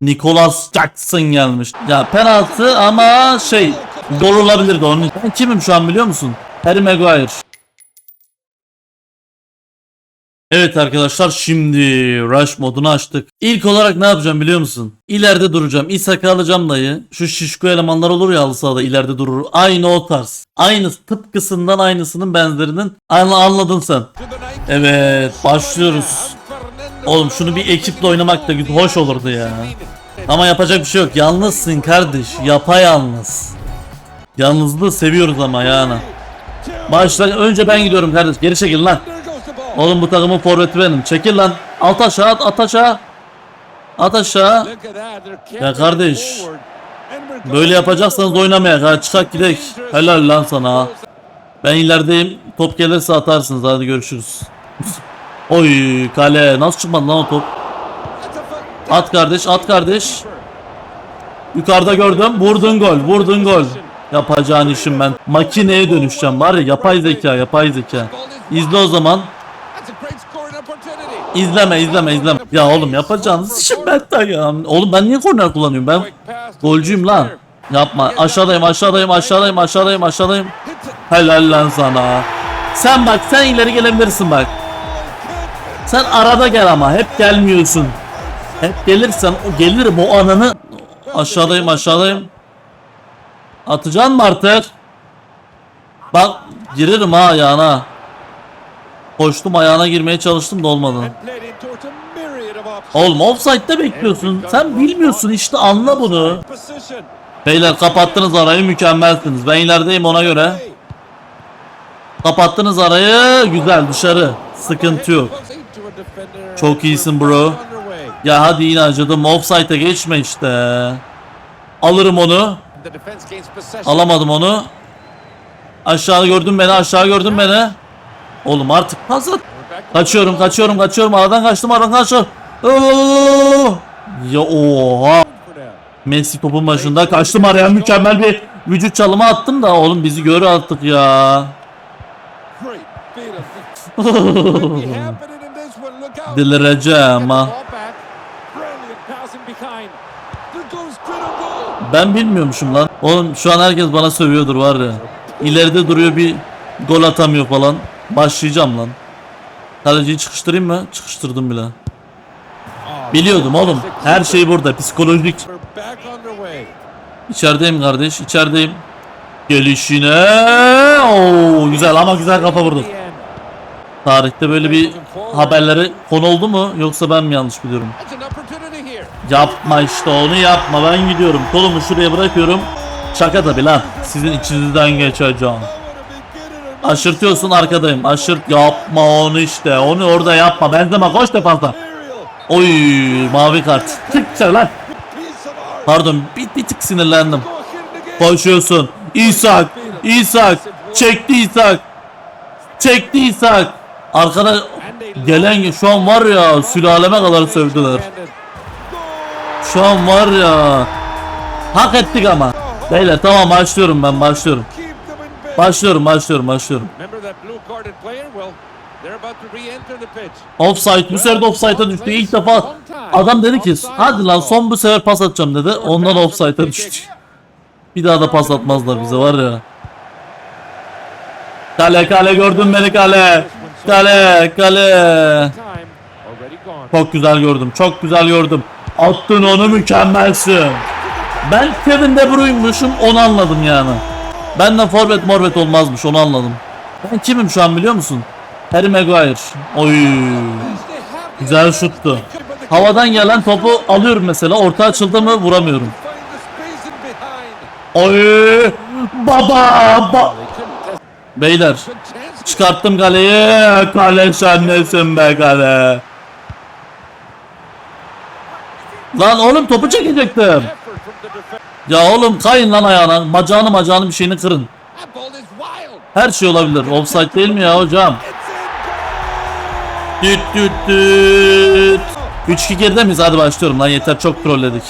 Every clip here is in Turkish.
Nicholas Jackson gelmiş. Ya penaltı ama şey gol olabilirdi onun. Ben kimim şu an biliyor musun? Harry Maguire. Evet arkadaşlar şimdi Rush modunu açtık. İlk olarak ne yapacağım biliyor musun? İleride duracağım. İshak'ı alacağım dayı. Şu şişko elemanlar olur ya halı sahada ileride durur. Aynı o tarz. Aynı tıpkısından aynısının benzerinin. Anla- Anladın sen. Evet başlıyoruz. Oğlum şunu bir ekiple oynamak da hoş olurdu ya. Ama yapacak bir şey yok. Yalnızsın kardeş. Yapayalnız. Yalnızlığı seviyoruz ama yani. Başla önce ben gidiyorum kardeş. Geri çekil lan. Oğlum bu takımın forveti benim. Çekil lan. At aşağı at, at aşağı. At aşağı. Ya kardeş. Böyle yapacaksanız oynamaya. Ha, çıkak gidek. Helal lan sana. Ben ilerideyim. Top gelirse atarsınız. Hadi görüşürüz. Oy kale. Nasıl çıkmadı lan o top? At kardeş at kardeş. Yukarıda gördüm. Vurdun gol. Vurdun gol. Yapacağın işim ben. Makineye dönüşeceğim. Var ya yapay zeka yapay zeka. İzle o zaman. İzleme izleme izleme. Ya oğlum yapacağınız işim ben ya. Oğlum ben niye korner kullanıyorum ben? Golcüyüm lan. Yapma. Aşağıdayım aşağıdayım aşağıdayım aşağıdayım aşağıdayım. Helal lan sana. Sen bak sen ileri gelebilirsin bak. Sen arada gel ama hep gelmiyorsun. Hep gelirsen o gelirim o ananı. Aşağıdayım aşağıdayım. Atacaksın mı artık? Bak girerim ha ayağına. Koştum ayağına girmeye çalıştım da olmadı. Oğlum offside'de bekliyorsun. Sen bilmiyorsun işte anla bunu. Beyler kapattınız arayı mükemmelsiniz. Ben ilerideyim ona göre. Kapattınız arayı güzel dışarı. Sıkıntı yok. Çok iyisin bro. Ya hadi yine acıdım. Offside'e geçme işte. Alırım onu. Alamadım onu. Aşağı gördün beni aşağı gördün beni. Oğlum artık pas at. Kaçıyorum kaçıyorum kaçıyorum aradan kaçtım aradan kaçtım. Oo! Ya oha. Messi topun başında kaçtım araya mükemmel bir vücut çalımı attım da oğlum bizi gör artık ya. Delireceğim ha. Ben bilmiyormuşum lan. Oğlum şu an herkes bana sövüyordur var ya. İleride duruyor bir gol atamıyor falan. Başlayacağım lan. Kaleciyi çıkıştırayım mı? Çıkıştırdım bile. Biliyordum oğlum. Her şey burada. Psikolojik. İçerideyim kardeş. içerideyim. Gelişine. Oo, güzel ama güzel kafa vurdu. Tarihte böyle bir haberleri konu oldu mu? Yoksa ben mi yanlış biliyorum? Yapma işte onu yapma. Ben gidiyorum. Kolumu şuraya bırakıyorum. Şaka tabi lan. Sizin içinizden geçeceğim. Aşırtıyorsun arkadayım. Aşırt yapma onu işte. Onu orada yapma. Benzeme koş defansa. Oy mavi kart. Tık dışarı lan. Pardon bir, bir tık sinirlendim. Koşuyorsun. İshak. İshak. Çekti İshak. Çekti İshak. Arkada gelen şu an var ya sülaleme kadar sövdüler. Şu an var ya. Hak ettik ama. Beyler tamam başlıyorum ben başlıyorum. Başlıyorum başlıyorum başlıyorum. Offside bu sefer de offside'a düştü. İlk defa adam dedi ki hadi lan son bu sefer pas atacağım dedi. Ondan offside'a düştü. Bir daha da pas atmazlar bize var ya. Kale kale gördün beni kale. Kale kale. Çok güzel gördüm. Çok güzel gördüm. Attın onu mükemmelsin. Ben Kevin De Bruyne'muşum onu anladım yani. Benden forvet morvet olmazmış onu anladım. Ben kimim şu an biliyor musun? Harry Maguire. Oy. Güzel şuttu. Havadan gelen topu alıyorum mesela. Orta açıldı mı vuramıyorum. Oy. Baba. Ba Beyler. Çıkarttım kaleyi. Kale sen nesin be kale. Lan oğlum topu çekecektim. Ya oğlum kayın lan ayağına. Bacağını bacağını bir şeyini kırın. Her şey olabilir. Offside değil mi ya hocam? Düt düt düt. 3-2 geride miyiz? Hadi başlıyorum lan yeter çok trolledik.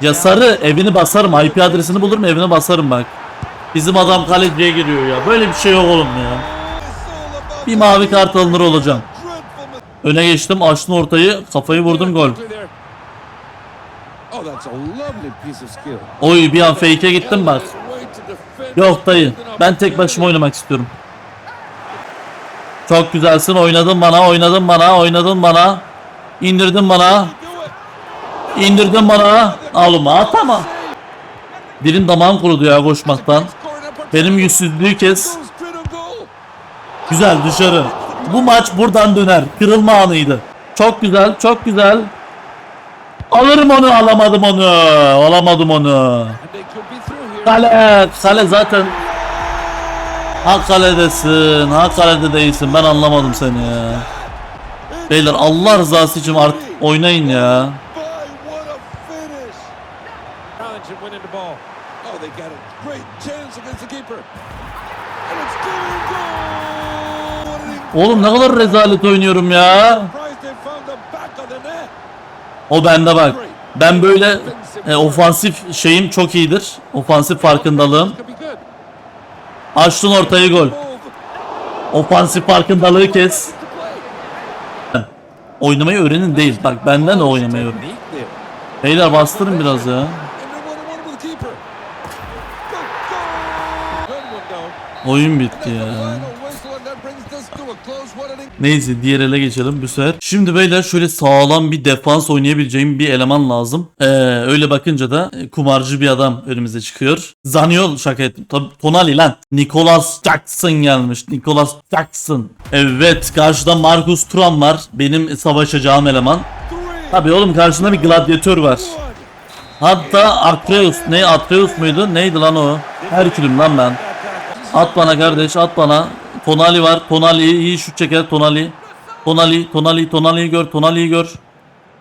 Ya sarı evini basarım. IP adresini bulurum evine basarım bak. Bizim adam kaleciye giriyor ya. Böyle bir şey yok oğlum ya. Bir mavi kart alınır olacağım. Öne geçtim açtım ortayı kafayı vurdum gol. Oh. Oy bir an fake'e gittim bak. Yok dayı. Ben tek başıma oynamak istiyorum. Çok güzelsin. Oynadın bana, oynadın bana, oynadın bana. İndirdin bana. İndirdin bana. Oğlum at ama. Dilim damağım kurudu ya koşmaktan. Benim yüzsüzlüğü kes. Güzel dışarı. Bu maç buradan döner. Kırılma anıydı. Çok güzel, çok güzel. Alırım onu, alamadım onu. Alamadım onu. Kale, kale zaten. Ha kaledesin, ha kalede değilsin. Ben anlamadım seni. Beyler Allah rızası için artık oynayın ya. Oğlum ne kadar rezalet oynuyorum ya. O bende bak. Ben böyle e, ofansif şeyim çok iyidir. Ofansif farkındalığım. Açtın ortayı gol. Ofansif farkındalığı kes. Oynamayı öğrenin değil. Bak benden de oynamayı öğren. Technique there. Beyler bastırın biraz ya. Oyun bitti ya. Neyse diğer ele geçelim bu sefer. Şimdi beyler şöyle sağlam bir defans oynayabileceğim bir eleman lazım. Ee, öyle bakınca da e, kumarcı bir adam önümüze çıkıyor. Zaniol şaka ettim. Tabii Tonali lan. Nicholas Jackson gelmiş. Nicholas Jackson. Evet karşıda Marcus Thuram var. Benim savaşacağım eleman. Tabii oğlum karşında bir gladyatör var. Hatta Atreus. Ne Atreus muydu? Neydi lan o? Herkülüm lan ben. At bana kardeş at bana. Tonali var. Tonali iyi şut çeker Tonali. Tonali, Tonali, Tonali'yi gör, Tonali'yi gör.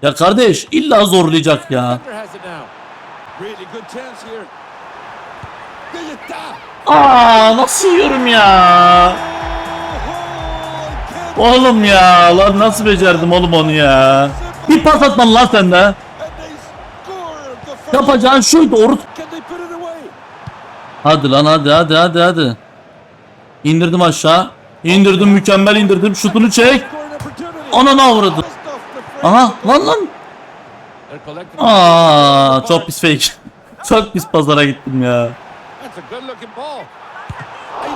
Ya kardeş illa zorlayacak ya. Aa nasıl yiyorum ya? Oğlum ya lan nasıl becerdim oğlum onu ya? Bir pas atman lan sen de. Yapacağın şuydu oru. Can they put it away? Hadi lan hadi hadi hadi hadi. İndirdim aşağı. İndirdim mükemmel indirdim. Şutunu çek. Scoring opportunity. Ananı avradı. Stuff the frame. Aha lan lan. Aa çok pis fake. çok pis pazara gittim ya. That's a good looking ball. Hey,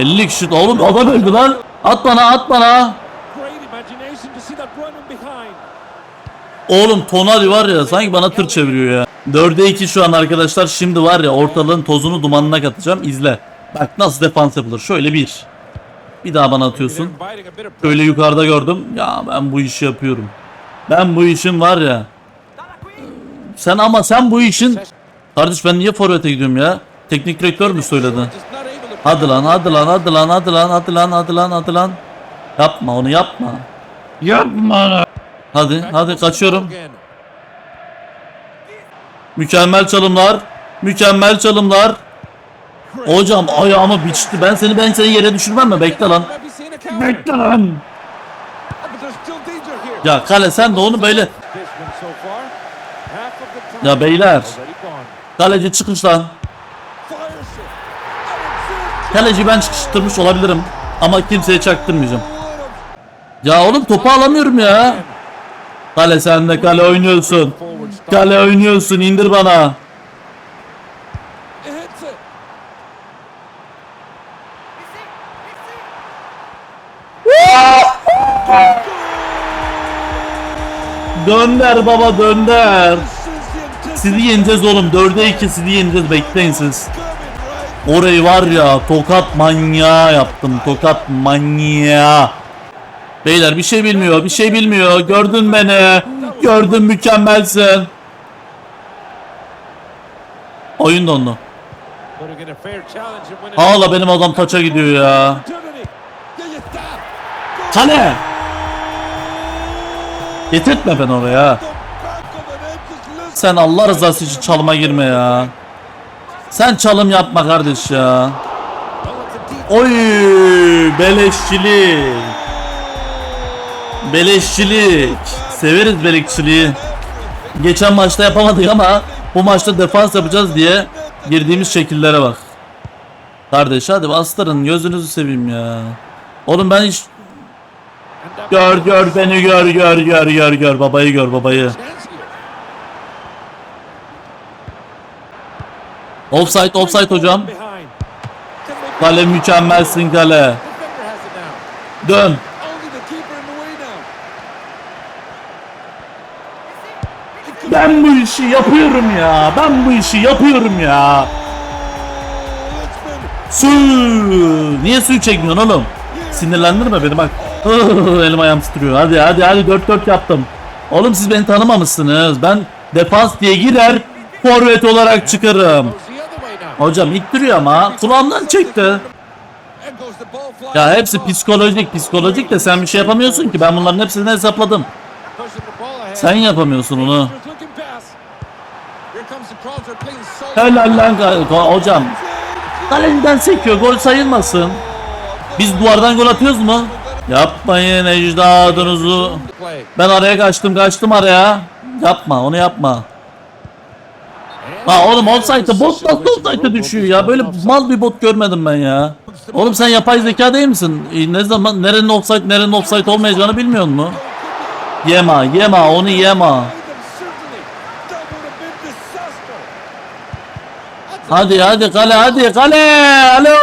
Lipiga. 50 kişi oğlum adam öldü lan. At bana at bana. Oğlum Tonali var ya sanki bana tır çeviriyor ya. 4'e 2 şu an arkadaşlar. Şimdi var ya ortalığın tozunu dumanına katacağım. İzle. Bak nasıl defans yapılır. Şöyle bir. Bir daha bana atıyorsun. Şöyle yukarıda gördüm. Ya ben bu işi yapıyorum. Ben bu işin var ya. Sen ama sen bu işin... Kardeş ben niye forvete gidiyorum ya? Teknik direktör mü söyledi? Hadi lan hadi lan hadi lan hadi lan hadi lan hadi lan hadi lan. Yapma onu yapma. Yapma. Hadi hadi kaçıyorum. Mükemmel çalımlar. Mükemmel çalımlar. Hocam ayağımı biçti. Ben seni ben seni yere düşürmem mi? Bekle lan. Bekle lan. Ya kale sen de onu böyle. Ya beyler. Kaleci çıkış lan. Kaleci ben çıkıştırmış olabilirim. Ama kimseye çaktırmayacağım. Ya oğlum topu alamıyorum ya. Kale sen de kale oynuyorsun. Kale oynuyorsun indir bana. Dönder baba dönder. Sizi yeneceğiz oğlum. 4'e 2 sizi yeneceğiz. Bekleyin siz. Orayı var ya tokat manyağı yaptım. Tokat manyağı. Beyler bir şey bilmiyor. Bir şey bilmiyor. Gördün beni. Gördün mükemmelsin. Oyun dondu. But to get a fair challenge and win it. Hala benim adam taça gidiyor ya. Kale. Getirtme ben oraya. Sen Allah rızası için çalıma girme ya. Sen çalım yapma kardeş ya. Oy beleşçilik. Beleşçilik. Severiz beleşçiliği. Geçen maçta yapamadık ama bu maçta defans yapacağız diye girdiğimiz şekillere bak. Kardeş hadi bastırın gözünüzü seveyim ya. Oğlum ben hiç gör gör beni gör gör gör gör gör babayı gör babayı. Offside offside hocam. Kale mükemmelsin kale. Dön. Ben bu işi yapıyorum ya. Ben bu işi yapıyorum ya. Su. Niye suyu çekmiyorsun oğlum? Sinirlendirme beni bak. Elim ayağım titriyor. Hadi hadi hadi 4-4 yaptım. Oğlum siz beni tanımamışsınız. Ben defans diye girer forvet olarak çıkarım. Hocam ittiriyor ama kulağımdan çekti. Ya hepsi psikolojik psikolojik de sen bir şey yapamıyorsun ki. Ben bunların hepsini hesapladım. Sen yapamıyorsun onu. Helal lan hocam. Kaleden sekiyor gol sayılmasın. Biz duvardan gol atıyoruz mu? Yapmayın ecdadınızı. play. Ben araya kaçtım kaçtım araya. Yapma onu yapma. Ha oğlum offside'da bot nasıl offside'da düşüyor ya? Böyle mal bir bot görmedim ben ya. Oğlum sen yapay zeka değil misin? E, Ne zaman nerenin offside nerenin offside olmayacağını bilmiyor musun? Yema yema onu yema. Hadi hadi kale hadi kale. Alo.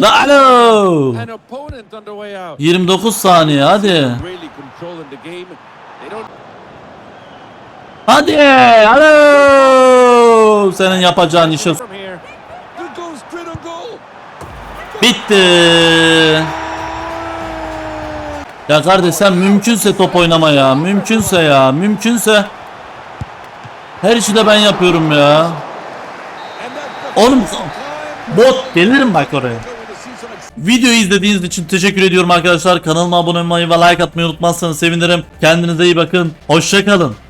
La alo. An opponent on the way out. 29 saniye hadi. Hadi. Alo. Senin yapacağın işe. Bitti. Ya kardeş sen mümkünse top oynama ya. Mümkünse ya. Mümkünse. Her işi de ben yapıyorum ya. Oğlum bot gelirim bak oraya. Videoyu izlediğiniz için teşekkür ediyorum arkadaşlar. Kanalıma abone olmayı ve like atmayı unutmazsanız sevinirim. Kendinize iyi bakın. Hoşçakalın.